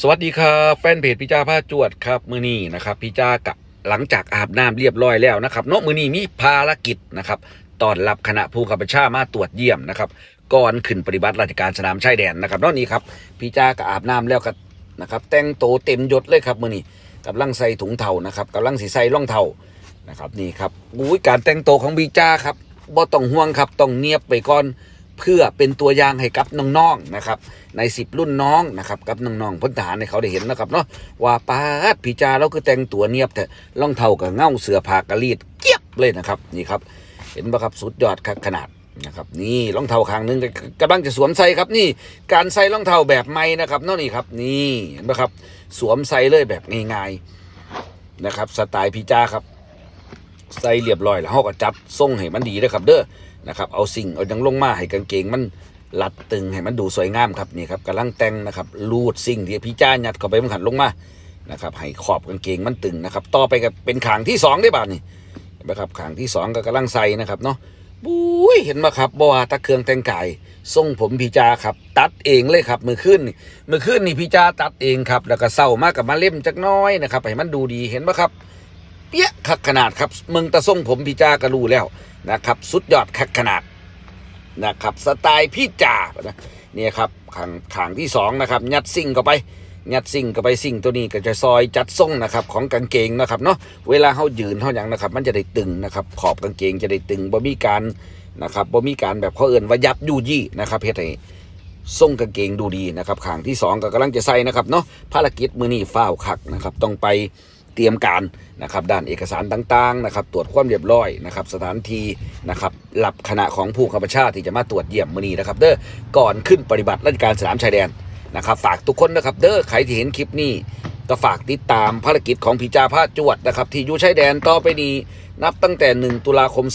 สวัสดีครับแฟนเพจพี่จ้าผ้าจวดครับมือนี้นะครับพี่จ้ากะหลังจากอาบน้ำเรียบร้อยแล้วนะครับเนาะมือนี้มีภารกิจนะครับตอนรับคณะผู้ขับบัญชามาตรวจเยี่ยมนะครับก่อนขึ้นปฏิบัติราชการสนามชายแดนนะครับนาะนี่ครับพี่จ้ากะอาบน้ำแล้วครับนะครับแต่งโตวเต็มยศเลยครับมือนี้กำลังใส่ถุงเท้านะครับกำลังสีใส่รองเท้านะครับนี่ครับอุ้ยการแต่งตัวของพี่จ้าครับบ่ต้องห่วงครับต้องเนียบไปก่อน เพื่อเป็นตัวอย่างให้กับน้องๆนะครับ ในสิบรุ่นน้องนะครับกับน้องๆพลทหารให้เขาได้เห็นนะครับเนาะว่าป้าพี่จาเราคือแต่งตัวเนียบแต่องเท้ากับเง่าเสือผากระลีดเกียบเลยนะครับนี่ครับ เห็นปะครับสุดยอดครับขนาดนะครับนี่รองเท้าข้างหนึงก็กำลังจะสวมใส่ครับนี่การใส่รองเท้าแบบใหม่นะครับเนาะนี่ครับนี่เห็นปะครับสวมใส่เลยแบบง่ายๆนะครับสไตล์พี่จาครับ ใส่เรียบร้อยแล้วเขาก็จับทรงให้มันดีนะครับ เด้อ นะครับเอาสิ่งเอายังลงมาให้กางเกงมันรัดตึงให้มันดูสวยงามครับนี่ครับกำลังแต่งนะครับรูดสิ่งที่พี่จ้ายัดเข้าไปมันขันลงมานะครับให้ขอบกางเกงมันตึงนะครับต่อไปก็เป็นขางที่สองได้บาทนี่เห็นไหมครับขางที่สองก็กำลังใส่นะครับเนาะบุ้ยเห็นไหมครับบว่าตะเครื่องแต่งกายทรงผมพี่จาครับ ตัดเองเลยครับ มือขึ้นมือขึ้นนี่พี่จาตัดเองครับ แล้วก็เศร้ามากกับมาเล่มจักน้อยนะครับให้มันดูดีเห็นไหมครับ เปี้ยคักขนาดครับมึงตะส่งผมพี่จ้าก็รู้แล้วนะครับ สุดยอดคักขนาดนะครับสไตล์พี่จ่านะเนี่ยครับขางขางที่สองนะครับยัดซิ่งเข้าไปยัดซิ่งเข้าไปซิ่งตัวนี้ก็จะซอยจัดทรงนะครับของกางเกงนะครับเนาะเวลาเขายืนเขาอย่างนะครับ มันจะได้ตึงนะครับขอบกางเกงจะได้ตึงบ่มีการนะครับบ่มีการแบบเขาเอื่นว่ายับยู่ยี่นะครับเฮ็ดให้ทรงกางเกงดูดีนะครับขางที่สองก็กำลังจะใส่นะครับเนาะภารกิจมือนี้ฟ้าคักนะครับต้องไป เตรียมการนะครับด้านเอกสารต่างๆนะครับตรวจความเรียบร้อยนะครับสถานที่นะครับหลับคณะของผู้ขับชาติที่จะมาตรวจเยี่ยมมือนีนะครับเด้อก่อนขึ้นปฏิบัติราชการสนามชายแดนนะครับฝากทุกคนนะครับเด้อใครที่เห็นคลิปนี้ก็ฝากติดตามภารกิจของพิจาภาจวดนะครับที่อยู่ชายแดนต่อไปนี้นับตั้งแต่ 1 ตุลาคม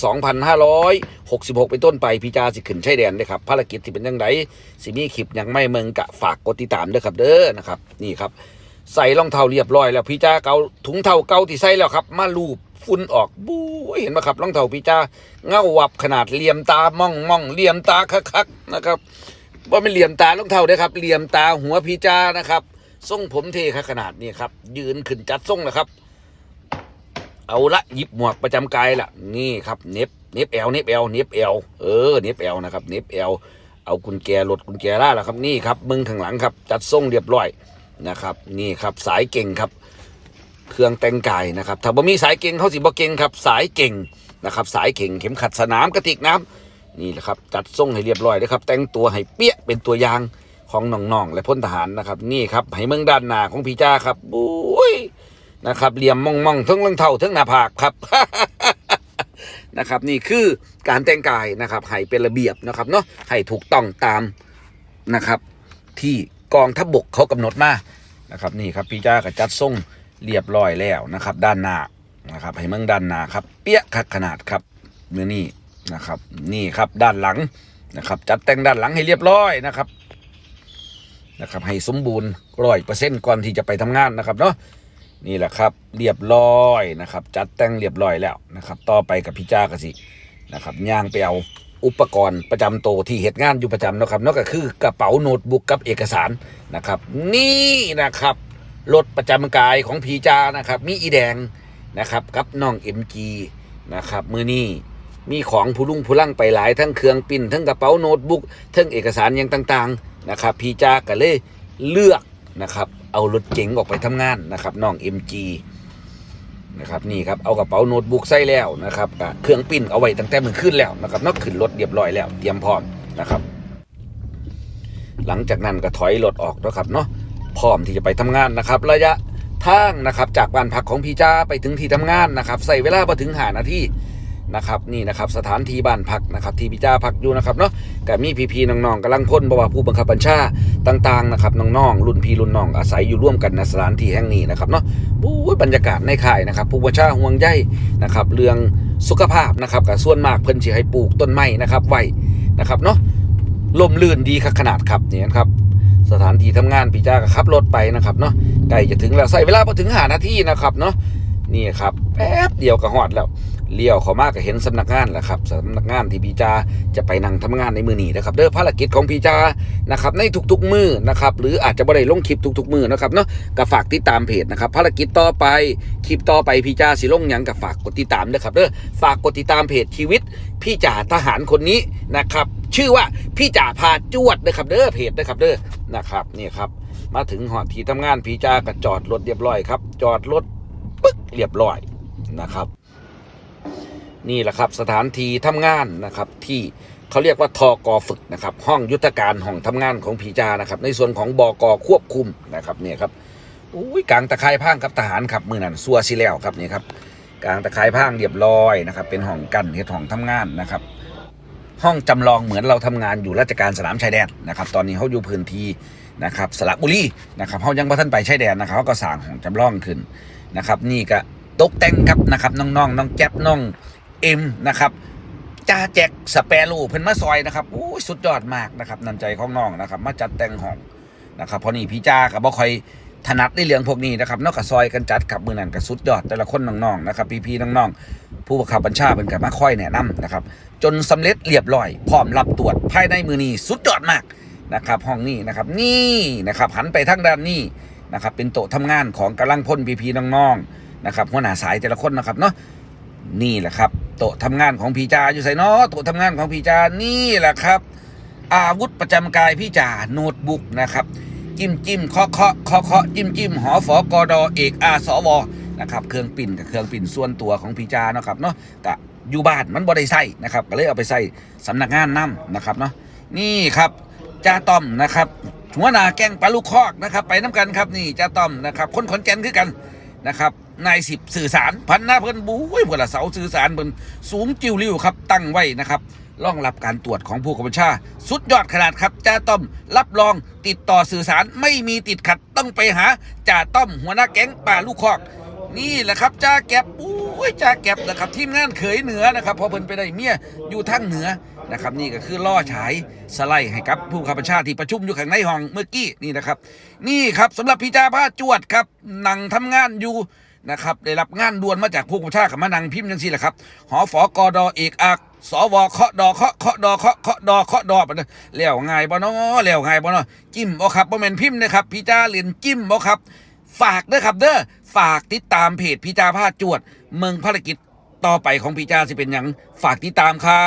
2566 เป็นต้นไปพิจาสิขึ้นชายแดนเลยครับภารกิจที่เป็นยังไงสิมีคลิปยังไม่เมืองกะฝากกดติดตามด้วยครับเด้อนะครับนี่ครับ ใส่รองเท้าเรียบร้อยแล้วพี่จ้าเกาถุงเท้าเกาที่ใส่แล้วครับ มาลูบฝุ่นออกบู๊เห็นไหมครับรองเท้าพี่จ้าเงาวับขนาดเหลี่ยมตามองมองเหลี่ยมตาคักๆนะครับว่าไม่เหลี่ยมตารองเท้าเด้ครับเหลี่ยมตาหัวพี่จ้านะครับทรงผมเทคขนาดนี้ครับ ยืนขึ้นจัดทรงนะครับ เอาละหยิบหมวกประจำกายละนี่ครับเน็บเน็บแอลเน็บแอลเน็บแอลเออเน็บแอลนะครับเน็บแอลเอากุญแจรถกุญแจล่าแล้วครับนี่ครับมึงข้างหลังครับ จัดทรงเรียบร้อย นะครับ นี่ครับสายเก่งครับ เครื่องแต่งกายนะครับ ถ้าบ่มีสายเก่งเขาสิบ่เก่งครับ สายเก่งนะครับ สายเก่งเข็มขัดสนามกระติกน้ำนี่แหละครับจัดทรงให้เรียบร้อยนะครับ แต่งตัวให้เปี้ยเป็นตัวอย่างของน้องๆและพลทหารนะครับ นี่ครับให้เมืองด้านหน้าของพี่จ้าครับบุ้ยนะครับเหลี่ยมมองมองๆทั้งรองเท้าทั้งหน้าผากครับนะครับนี่คือการแต่งกายนะครับให้เป็นระเบียบนะครับเนาะให้ถูกต้องตามนะครับที่ กองทัพบกเขากำหนดมานะครับนี่ครับพี่จ้าก็จัดทรงเรียบร้อยแล้วนะครับ ด้านหน้านะครับให้เมืองด้านหน้าครับ เปี้ยคักขนาดครับเนื้อนี่นะครับนี่ครับด้านหลังนะครับจัดแต่งด้านหลังให้เรียบร้อยนะครับนะครับให้สมบูรณ์ร้อยเปอร์เซ็นต์ก่อนที่จะไปทำงานนะครับเนาะนี่แหละครับเรียบร้อยนะครับ จัดแต่งเรียบร้อยแล้วนะครับ ต่อไปกับพี่จ้ากสินะครับย่างไปเอา อุปกรณ์ประจำโตที่เหตุงานอยู่ประจำนะครับนอกก็คือกระเป๋าโน้ตบุ๊กกับเอกสารนะครับ นี่นะครับรถประจำกายของพีจานะครับมีอีแดงนะครับกับน้องเอ็มจีนะครับมือนี้มีของผู้ลุงผู้ลั่งไปหลายทั้งเครื่องปิ้นทั้งกระเป๋าโน้ตบุ๊กทั้งเอกสารอย่างต่างๆนะครับพีจาก็เลยเลือกนะครับเอารถเก๋งออกไปทำงานนะครับน้องเอ็มจี นะครับนี่ครับเอากระเป๋าโน้ตบุ๊กใส่แล้วนะครับเครื่องปิ้นเอาไว้ตั้งแต่มือขึ้นแล้วนะครับนอกขึ้นรถเรียบร้อยแล้วเตรียมพร้อมนะครับ หลังจากนั้นก็ถอยรถออกนะครับเนาะพร้อมที่จะไปทำงานนะครับ ระยะทางนะครับจากบ้านพักของพี่จ้าไปถึงที่ทำงานนะครับใส่เวลามาถึงหานาที นะครับนี่นะครับสถานที่บ้านพักนะครับที่พี่จ้าพักอยู่นะครับเนาะก็มีพี่ๆน้องๆกำลังพ้นบว่าผู้บังคับบัญชาต่างๆนะครับน้องๆรุ่นพี่รุ่นน้องอาศัยอยู่ร่วมกันในสถานที่แห่งนี้นะครับเนาะบู๊บรรยากาศในค่ายนะครับ ผู้บัญชาห่วงใยนะครับเรื่องสุขภาพนะครับกับส่วนมากเพิ่นสิให้ปลูกต้นไม้นะครับไว้นะครับเนาะลมลื่นดีขนาดครับนี่นะครับสถานที่ทำงานพี่จ้าก็ขับรถไปนะครับเนาะใกล้จะถึงแล้วใส่เวลาพอถึงหานาทีนะครับเนาะนี่ครับแป๊บเดียวก็ฮอดแล้ว เลี้ยวเขามากก็เห็นสำนักงานแหละครับสำนักงานที่พี่จาจะไปนั่งทำงานในมือนี้นะครับเด้อภารกิจของพี่จานะครับในทุกๆมือนะครับหรืออาจจะบ่ได้ลงคลิปทุก ๆ มือนะครับเนาะก็ฝากติดตามเพจนะครับภารกิจต่อไปคลิปต่อไปพี่จาสิลงหยังก็ฝากกดติดตามนะครับเด้อฝากกดติดตามเพจชีวิตพี่จ่าทหารคนนี้นะครับ ชื่อว่าพี่จ่าพาจวดนะครับเด้อเพจนะครับเด้อนะครับนี่ครับมาถึงหอที่ทำงานพีจ่าก็จอดรถเรียบร้อยครับ จอดรถปึ๊กเรียบร้อยนะครับ นี่แหละครับสถานที่ทำงานนะครับที่เขาเรียกว่าทอกอฝึกนะครับห้องยุทธการห้องทำงานของพีจานะครับ ในส่วนของบกควบคุมนะครับเนี่ยครับอุ้ยกลางตะไคร่พางกับทหารครับมือนั้นซัวซิแล้วครับนี่ครับกลางตะไคร่พางเรียบร้อยนะครับเป็นห้องกันเฮ็ดห้องทำงานนะครับ ห้องจำลองเหมือนเราทำงานอยู่ราชการสนามชายแดนนะครับ ตอนนี้เขาอยู่พื้นที่นะครับสระบุรีนะครับเขายังบ่ทันไปชายแดนนะครับเขาก็สร้างห้องจำลองขึ้นนะครับ นี่ก็ตกแต่งครับนะครับน้องๆน้องแก๊ปน้อง เอ็มนะครับจ้าแจ็คสเปรูเพิ่นมาซอยนะครับโอ้ยสุดยอดมากนะครับน้ำใจของน้องนะครับ มาจัดแต่งห้องนะครับเพราะนี่พี่จ้ากับบ่คอยถนัดในเรื่องพวกนี้นะครับนอกจากซอยกันจัดครับมือนั้นก็สุดยอดแต่ละคนน้องๆนะครับ พี่ๆน้องๆผู้บังคับบัญชาเป็นกับมาค่อยแนะนำนะครับ จนสำเร็จเรียบร้อยพร้อมรับตรวจภายในมือนี้สุดยอดมากนะครับห้องนี้นะครับนี่นะครับหันไปทางด้านนี้นะครับเป็นโต๊ะทำงานของกำลังพลพี่ๆน้องๆนะครับหัวหน้าสายแต่ละคนนะครับเนาะ นี่แหละครับ โต๊ะทำงานของพี่จาอยู่ใส่เนาะโต๊ะทำงานของพี่จานี่แหละครับ อาวุธประจำกายพี่จ่าโน้ตบุ๊กนะครับ จิ้มจิ้มเคาะเคาะเคาะเคาะจิ้มจิ้มหอฝอกอดอเอกอาสวนะครับเครื่องปิ่นกับเครื่องปิ่นส่วนตัวของพี่จาเนาะครับเนาะกะอยู่บ้านมันบ่ได้ใส่นะครับก็เลยเอาไปใส่สำนักงานนํนะครับเนาะนี่ครับจ้าต้อมนะครับหัวหน้าแกงปลาลูกคอกนะครับ ไปน้กันครับนี่จ้าต้อมนะครับ คนขอนแก่นคือกันนะครับ นายสิบสื่อสารพันหน้าเพิ่นบู๊ยเพิ่นละเสาสื่อสารเพิ่นสูงจิ้วริ้วครับ ตั้งไว้นะครับร่องรับการตรวจของผู้กำกับชาสุดยอดขนาดครับจ่าต้อม รับรองติดต่อสื่อสารไม่มีติดขัดต้องไปหาจ่าต้อมหัวหน้าแก๊งป่าลูกคอก นี่แหละครับจ่าแก็บอุ้ยจ่าแก็บนะครับทีมงานเขยเหนือนะครับพอเพิ่นไปได้เมียอยู่ทางเหนือนะครับนี่ก็คือล่อฉายสไลด์ให้กับผู้ขับบัญชาที่ประชุมอยู่ข้างในห้องเมื่อกี้นี่นะครับ นี่ครับสำหรับพี่จ่าผ้าจวดครับนั่งทำงานอยู่ นะครับได้รับงานด่วนมาจากผู้กำกับชากับมานังพิมพ์จังซี่แหละครับหอฝอกอดอเอกอักสวเคาะดอเคาะเคาะดอเคาะเคาะดอเคาะดอปะเด้อแล้วง่ายบ่เนาะแล้วง่ายบ่เนาะจิ้มบ่ครับบ่แม่นพิมพ์นะครับพี่จ้าเรียนจิ้มบ่ครับ ฝากเด้อครับเด้อฝากติดตามเพจพี่จ้าพาจวด เมืองภารกิจต่อไปของพี่จ้าสิเป็นหยังฝากติดตามครับ